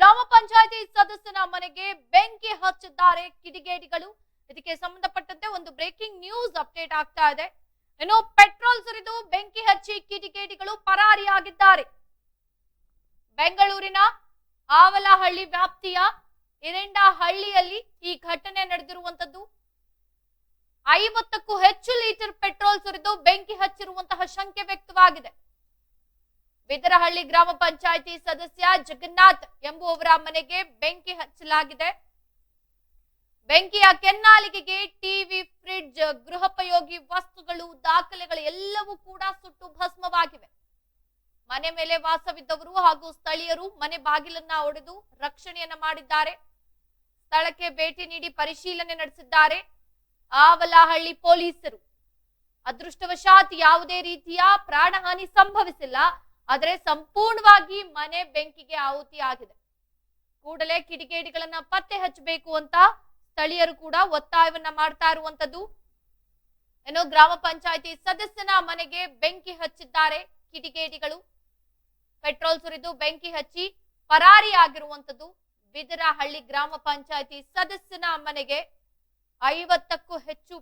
ಗ್ರಾಮ ಪಂಚಾಯತಿ ಸದಸ್ಯನ ಮನೆಗೆ ಬೆಂಕಿ ಹಚ್ಚಿದ್ದಾರೆ ಕಿಡಿಗೇಡಿಗಳು. ಇದಕ್ಕೆ ಸಂಬಂಧಪಟ್ಟಂತೆ ಒಂದು ಬ್ರೇಕಿಂಗ್ ನ್ಯೂಸ್ ಅಪ್ಡೇಟ್ ಆಗ್ತಾ ಇದೆ. ಇನ್ನು ಪೆಟ್ರೋಲ್ ಸುರಿದು ಬೆಂಕಿ ಹಚ್ಚಿ ಕಿಡಿಗೇಡಿಗಳು ಪರಾರಿಯಾಗಿದ್ದಾರೆ. ಬೆಂಗಳೂರಿನ ಆವಲಹಳ್ಳಿ ವ್ಯಾಪ್ತಿಯ ಇರೆಂಡ ಹಳ್ಳಿಯಲ್ಲಿ ಈ ಘಟನೆ ನಡೆದಿರುವಂತದ್ದು ಐವತ್ತಕ್ಕೂ ಹೆಚ್ಚು ಲೀಟರ್ ಪೆಟ್ರೋಲ್ ಸುರಿದು ಬೆಂಕಿ ಹಚ್ಚಿರುವಂತಹ ಶಂಕೆ ವ್ಯಕ್ತವಾಗಿದೆ. ಬಿದರಹಳ್ಳಿ ಗ್ರಾಮ ಪಂಚಾಯಿತಿ ಸದಸ್ಯ ಜಗನ್ನಾಥ್ ಎಂಬುವವರ ಮನೆಗೆ ಬೆಂಕಿ ಹಚ್ಚಲಾಗಿದೆ. ಬೆಂಕಿಯ ಕೆನ್ನಾಲಿಗೆಗೆ ಟಿವಿ, ಫ್ರಿಡ್ಜ್, ಗೃಹೋಪಯೋಗಿ ವಸ್ತುಗಳು, ದಾಖಲೆಗಳು ಎಲ್ಲವೂ ಕೂಡ ಸುಟ್ಟು ಭಸ್ಮವಾಗಿವೆ. ಮನೆ ಮೇಲೆ ವಾಸವಿದ್ದವರು ಹಾಗೂ ಸ್ಥಳೀಯರು ಮನೆ ಬಾಗಿಲನ್ನ ಒಡೆದು ರಕ್ಷಣೆಯನ್ನ ಮಾಡಿದ್ದಾರೆ. ಸ್ಥಳಕ್ಕೆ ಭೇಟಿ ನೀಡಿ ಪರಿಶೀಲನೆ ನಡೆಸಿದ್ದಾರೆ ಆವಲಹಳ್ಳಿ ಪೊಲೀಸರು. ಅದೃಷ್ಟವಶಾತ್ ಯಾವುದೇ ರೀತಿಯ ಪ್ರಾಣಹಾನಿ ಸಂಭವಿಸಿಲ್ಲ. ಆದರೆ ಸಂಪೂರ್ಣವಾಗಿ ಮನೆ ಬೆಂಕಿಗೆ ಆಹುತಿ ಆಗಿದೆ. ಕೂಡಲೇ ಕಿಡಿಗೇಡಿಗಳನ್ನ ಪತ್ತೆ ಹಚ್ಚಬೇಕು ಅಂತ ಸ್ಥಳೀಯರು ಕೂಡ ಒತ್ತಾಯವನ್ನ ಮಾಡ್ತಾ ಇರುವಂತದ್ದು. ಏನೋ ಗ್ರಾಮ ಪಂಚಾಯತಿ ಸದಸ್ಯನ ಮನೆಗೆ ಬೆಂಕಿ ಹಚ್ಚಿದ್ದಾರೆ ಕಿಡಿಗೇಡಿಗಳು. ಪೆಟ್ರೋಲ್ ಸುರಿದು ಬೆಂಕಿ ಹಚ್ಚಿ ಪರಾರಿ ಆಗಿರುವಂತದ್ದು. ಬಿದರಹಳ್ಳಿ ಗ್ರಾಮ ಪಂಚಾಯತಿ ಸದಸ್ಯನ ಮನೆಗೆ ಐವತ್ತಕ್ಕೂ ಹೆಚ್ಚು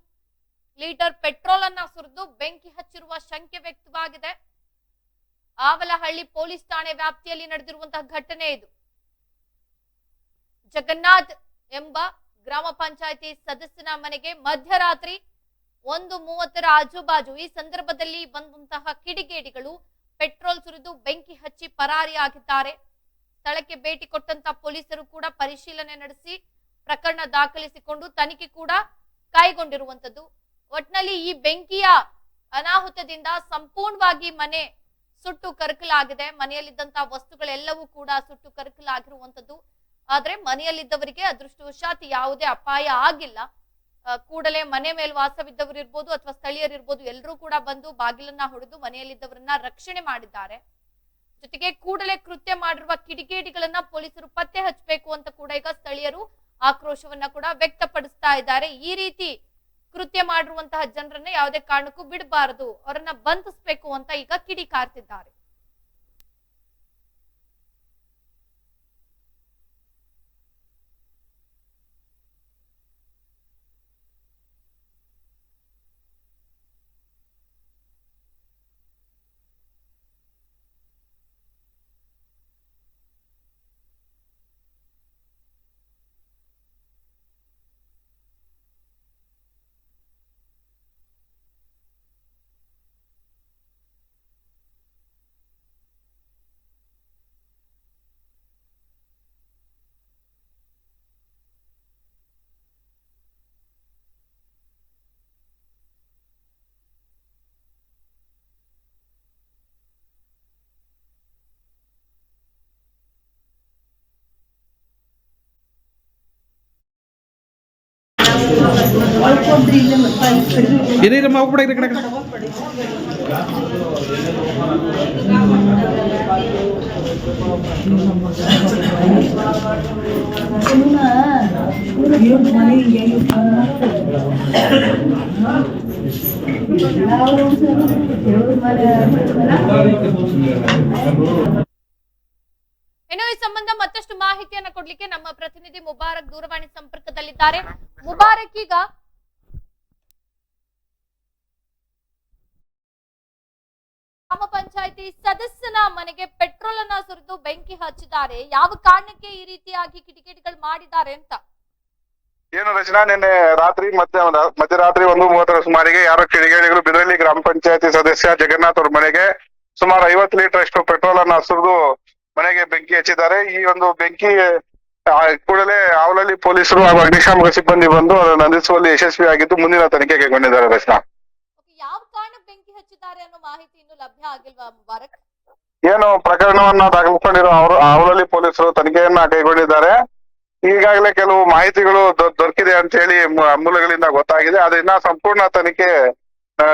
ಲೀಟರ್ ಪೆಟ್ರೋಲ್ ಅನ್ನ ಸುರಿದು ಬೆಂಕಿ ಹಚ್ಚಿರುವ ಶಂಕೆ ವ್ಯಕ್ತವಾಗಿದೆ. ಆವಲಹಳ್ಳಿ ಪೊಲೀಸ್ ಠಾಣೆ ವ್ಯಾಪ್ತಿಯಲ್ಲಿ ನಡೆದಿರುವಂತಹ ಘಟನೆ ಇದು. ಜಗನ್ನಾಥ್ ಎಂಬ ಗ್ರಾಮ ಪಂಚಾಯತಿ ಸದಸ್ಯನ ಮನೆಗೆ ಮಧ್ಯರಾತ್ರಿ ಒಂದು ಮೂವತ್ತರ ಆಜುಬಾಜು ಈ ಸಂದರ್ಭದಲ್ಲಿ ಬಂದಂತಹ ಕಿಡಿಗೇಡಿಗಳು ಪೆಟ್ರೋಲ್ ಸುರಿದು ಬೆಂಕಿ ಹಚ್ಚಿ ಪರಾರಿಯಾಗಿದ್ದಾರೆ. ಸ್ಥಳಕ್ಕೆ ಭೇಟಿ ಕೊಟ್ಟಂತ ಪೊಲೀಸರು ಕೂಡ ಪರಿಶೀಲನೆ ನಡೆಸಿ ಪ್ರಕರಣ ದಾಖಲಿಸಿಕೊಂಡು ತನಿಖೆ ಕೂಡ ಕೈಗೊಂಡಿರುವಂತದ್ದು ಒಟ್ನಲ್ಲಿ ಈ ಬೆಂಕಿಯ ಅನಾಹುತದಿಂದ ಸಂಪೂರ್ಣವಾಗಿ ಮನೆ ಸುಟ್ಟು ಕರಕಲಾಗಿದೆ. ಮನೆಯಲ್ಲಿದ್ದಂತಹ ವಸ್ತುಗಳೆಲ್ಲವೂ ಕೂಡ ಸುಟ್ಟು ಕರಕಲಾಗಿರುವಂತದ್ದು ಆದ್ರೆ ಮನೆಯಲ್ಲಿದ್ದವರಿಗೆ ಅದೃಷ್ಟವಶಾತ್ ಯಾವುದೇ ಅಪಾಯ ಆಗಿಲ್ಲ. ಕೂಡಲೇ ಮನೆ ಮೇಲೆ ವಾಸವಿದ್ದವರು ಇರ್ಬೋದು ಅಥವಾ ಸ್ಥಳೀಯರು ಇರ್ಬೋದು ಎಲ್ಲರೂ ಕೂಡ ಬಂದು ಬಾಗಿಲನ್ನ ಹೊಡೆದು ಮನೆಯಲ್ಲಿದ್ದವರನ್ನ ರಕ್ಷಣೆ ಮಾಡಿದ್ದಾರೆ. ಜೊತೆಗೆ ಕೂಡಲೇ ಕೃತ್ಯ ಮಾಡಿರುವ ಕಿಡಿಗೇಡಿಗಳನ್ನ ಪೊಲೀಸರು ಪತ್ತೆ ಹಚ್ಚಬೇಕು ಅಂತ ಕೂಡ ಈಗ ಸ್ಥಳೀಯರು ಆಕ್ರೋಶವನ್ನ ಕೂಡ ವ್ಯಕ್ತಪಡಿಸ್ತಾ ಇದ್ದಾರೆ. ಈ ರೀತಿ ಕೃತ್ಯ ಮಾಡಿರುವಂತಹ ಜನರನ್ನ ಯಾವುದೇ ಕಾರಣಕ್ಕೂ ಬಿಡಬಾರದು. ಅವರನ್ನ ಬಂಧಿಸ್ಬೇಕು ಅಂತ ಈಗ ಕಿಡಿಕಾರ್ತಿದ್ದಾರೆ ಇರೀರಮ್ಮ ಹೋಗ್ಬಿಡ ಈ ಕಡೆ ಇನ್ನು ಈ ಸಂಬಂಧ ಮತ್ತಷ್ಟು ಮಾಹಿತಿಯನ್ನ ಕೊಡ್ಲಿಕ್ಕೆ ನಮ್ಮ ಪ್ರತಿನಿಧಿ ಮುಬಾರಕ್ ದೂರವಾಣಿ ಸಂಪರ್ಕದಲ್ಲಿದ್ದಾರೆ. ಮುಬಾರಕ್ ಈಗ ಗ್ರಾಮ ಪಂಚಾಯತಿ ಸದಸ್ಯನ ಮನೆಗೆ ಪೆಟ್ರೋಲ್ ಅನ್ನ ಸುರಿದು ಬೆಂಕಿ ಹಚ್ಚಿದ್ದಾರೆ. ಯಾವ ಕಾರಣಕ್ಕೆ ಈ ರೀತಿಯಾಗಿ ಕಿಟಕಿಟಿಗಳು ಮಾಡಿದ್ದಾರೆ ಅಂತ? ಏನು ರಚನಾ, ನಿನ್ನೆ ರಾತ್ರಿ ಮಧ್ಯ ಮಧ್ಯರಾತ್ರಿ ಒಂದು ಮೂವತ್ತರ ಸುಮಾರಿಗೆ ಯಾರೋ ಕಿಡಿಗೇಡಿಗಳು ಬಿದರಳ್ಳಿ ಗ್ರಾಮ ಪಂಚಾಯತಿ ಸದಸ್ಯ ಜಗನ್ನಾಥ್ ಅವ್ರ ಮನೆಗೆ ಸುಮಾರು ಐವತ್ತು ಲೀಟರ್ ಅಷ್ಟು ಪೆಟ್ರೋಲ್ ಅನ್ನ ಸುರಿದು ಮನೆಗೆ ಬೆಂಕಿ ಹಚ್ಚಿದ್ದಾರೆ. ಈ ಒಂದು ಬೆಂಕಿ ಕೂಡಲೇ ಅವಲಲ್ಲಿ ಪೊಲೀಸರು ಹಾಗೂ ಅಗ್ನಿಶಾಮಕ ಸಿಬ್ಬಂದಿ ಬಂದು ಅದನ್ನು ನಂದಿಸುವಲ್ಲಿ ಯಶಸ್ವಿಯಾಗಿದ್ದು ಮುಂದಿನ ತನಿಖೆ ಕೈಗೊಂಡಿದ್ದಾರೆ ರಚನಾ. Okay, ಯಾವ ಕಾರಣಕ್ಕೆ ಬೆಂಕಿ ಹಚ್ಚಿದ್ದಾರೆ ಅನ್ನೋ ಮಾಹಿತಿ ಇನ್ನು ಲಭ್ಯ ಆಗಿಲ್ವಾ ಮುಬಾರಕ್? ಏನು ಪ್ರಕರಣವನ್ನ ದಾಖಲಿಸಿಕೊಂಡಿರೋ ಅವರು ಅವಲಲ್ಲಿ ಪೊಲೀಸರು ತನಿಖೆಯನ್ನ ಕೈಗೊಂಡಿದ್ದಾರೆ. ಈಗಾಗಲೇ ಕೆಲವು ಮಾಹಿತಿಗಳು ದೊರಕಿದೆ ಅಂತ ಹೇಳಿ ಮೂಲಗಳಿಂದ ಗೊತ್ತಾಗಿದೆ. ಅದನ್ನ ಸಂಪೂರ್ಣ ತನಿಖೆ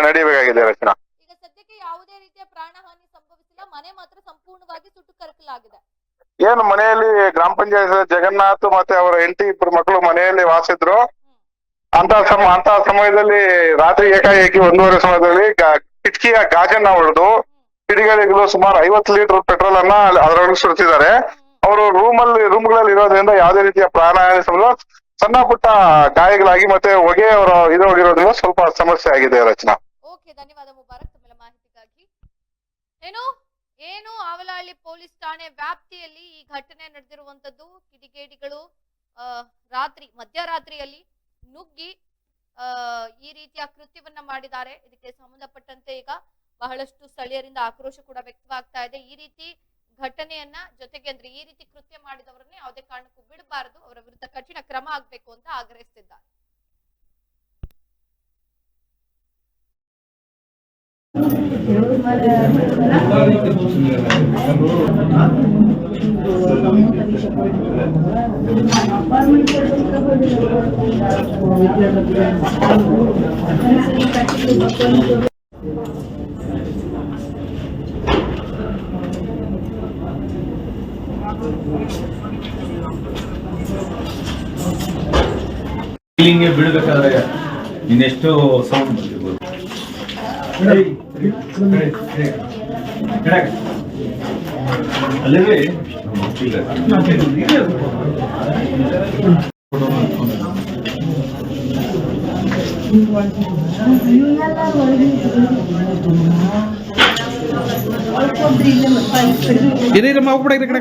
ನಡೆಯಬೇಕಾಗಿದೆ ರಚನಾ ಈಗ ಸದ್ಯಕ್ಕೆ ಯಾವುದೇ ರೀತಿಯ ಪ್ರಾಣಹಾನಿ ಸಂಭವಿಸಿಲ್ಲ ಮನೆ ಮಾತ್ರ ಸಂಪೂರ್ಣವಾಗಿ ಸುಟ್ಟು ಕರಕಲಾಗಿದೆ. ಏನು ಮನೆಯಲ್ಲಿ ಗ್ರಾಮ ಪಂಚಾಯತ್ ಜಗನ್ನಾಥ್ ಮತ್ತೆ ಅವರ ಹೆಂಡತಿ ಇಬ್ಬರು ಮಕ್ಕಳು ಮನೆಯಲ್ಲಿ ವಾಸಿದ್ರು. ಅಂತ ಸಮ ಅಂತ ಸಮಯದಲ್ಲಿ ರಾತ್ರಿ ಏಕಾಏಕಿ ಒಂದೂವರೆ ಸಮಯದಲ್ಲಿ ಕಿಟಕಿಯ ಗಾಜನ್ನ ಹೊಡೆದು ಕಿಡಿಗಳಿಗೂ ಸುಮಾರು ಐವತ್ತು ಲೀಟರ್ ಪೆಟ್ರೋಲ್ ಅನ್ನ ಅದರೊಳಗೆ ಸುರಿಸಿದ್ದಾರೆ. ಅವರು ರೂಮ್ ಅಲ್ಲಿ ರೂಮ್ಗಳಲ್ಲಿ ಇರೋದ್ರಿಂದ ಯಾವುದೇ ರೀತಿಯ ಪ್ರಾಣಾಯಾಮ ಸಣ್ಣ ಪುಟ್ಟ ಗಾಯಗಳಾಗಿ ಮತ್ತೆ ಹೊಗೆ ಅವರ ಇದು ಹೋಗಿರೋದ್ರಿಂದ ಸ್ವಲ್ಪ ಸಮಸ್ಯೆ ಆಗಿದೆ ರಚನಾ. ಓಕೆ ಧನ್ಯವಾದ ಮುಬಾರಕ್. ಮಾಹಿತಿಗಾಗಿ. ಏನು? ಏನು ಆವಲಹಳ್ಳಿ ಪೊಲೀಸ್ ಠಾಣೆ ವ್ಯಾಪ್ತಿಯಲ್ಲಿ ಈ ಘಟನೆ ನಡೆದಿರುವಂತದ್ದು ಕಿಡಿಗೇಡಿಗಳು ಆ, ರಾತ್ರಿ ಮಧ್ಯರಾತ್ರಿಯಲ್ಲಿ ನುಗ್ಗಿ ಆ, ಈ ರೀತಿಯ ಕೃತ್ಯವನ್ನ ಮಾಡಿದ್ದಾರೆ. ಇದಕ್ಕೆ ಸಂಬಂಧಪಟ್ಟಂತೆ ಈಗ ಬಹಳಷ್ಟು ಸ್ಥಳೀಯರಿಂದ ಆಕ್ರೋಶ ಕೂಡ ವ್ಯಕ್ತವಾಗ್ತಾ ಇದೆ. ಈ ರೀತಿ ಘಟನೆಯನ್ನ ಜೊತೆಗೆ ಅಂದ್ರೆ ಈ ರೀತಿ ಕೃತ್ಯ ಮಾಡಿದವರನ್ನೇ ಯಾವುದೇ ಕಾರಣಕ್ಕೂ ಬಿಡಬಾರದು. ಅವರ ವಿರುದ್ಧ ಕಠಿಣ ಕ್ರಮ ಆಗ್ಬೇಕು ಅಂತ ಆಗ್ರಹಿಸಿದ್ದಾರೆ ಬಿಡ್ಬೇಕಾದ್ರೆ ಇನ್ನೆಷ್ಟು ಸೌಂಡ್ ಬಂದಿರ್ಬೋದು. ಅಲ್ಲವೇ ಏನಿರಮ್ಮ ಹೋಗ್ಬಿಡ ಈ ಕಡೆ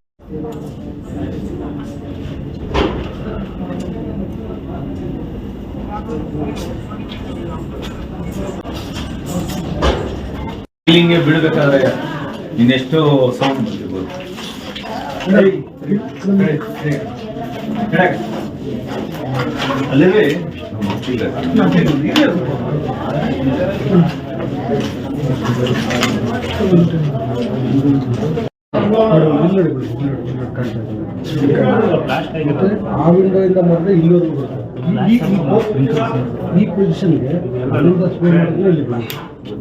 ಫೀಲಿಂಗ್ಗೆ ಬಿಡಬೇಕಾದ್ರೆ ಇನ್ನೆಷ್ಟು ಸೌಂಡ್ ಬಂದಿರ್ಬೋದು ಅಲ್ಲವೇ ಆ ಮೊದಲೇ ಮಾಡಿದ್ರೆ ಇಲ್ಲಿವರೆಗೂ ಬರ್ತದೆ ಈ- ಪೊಸಿಷನ್ಗೆ ಅಲ್ಲಿಂದ ಸ್ಪೇ ಮಾಡಿದ್ರೆ ಇಲ್ಲಿ. ನೋಡಿ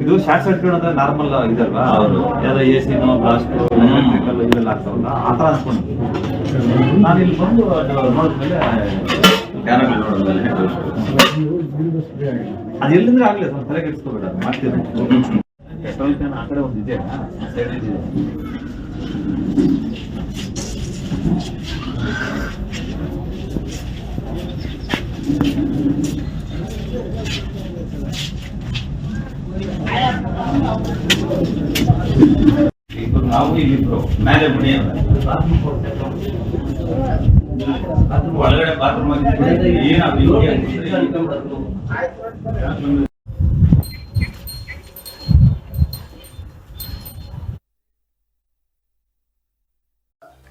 ಇದು ಶಾರ್ಟ್ ಸರ್ಕ್ಯೂಟ್ ಅಂದ್ರೆ ನಾರ್ಮಲ್ ಇದಲ್ವಾ? ಅವರು ಯಾವ್ದೋ ಎ ಸಿನೋ ಬ್ಲಾಸ್ಟ್ ಎಲೆಕ್ಟ್ರಿಕಲ್ ಇದೆಲ್ಲ ಆಗ್ತಾವಲ್ಲ ಆ ಥರ ಅನ್ಕೊಂಡು. ನಾನು ಇಲ್ಲಿ ಬಂದು ನೋಡಿದ್ಮೇಲೆ ಅದು ಎಲ್ಲಿಂದ್ರೆ ಆಗ್ಲಿ ಸ್ವಲ್ಪ ತಲೆ ಕೆಡಿಸ್ಕೋಬೇಡ ಅದು ಮಾಡ್ತೀನಿ ಪೆಟ್ರೋಲ್ ಕ್ಯಾನ್ ಆ ಕಡೆ ಒಂದು ಇದೆ ಸೈಡ್ ಇದೆ ಇಬ್ರು ನಾವು ಇಲ್ಲಿಬ್ರು ಮೇಲೆ ಮನೆ ಒಳಗಡೆ ಬಾತ್ರೂಮ್ ಏನು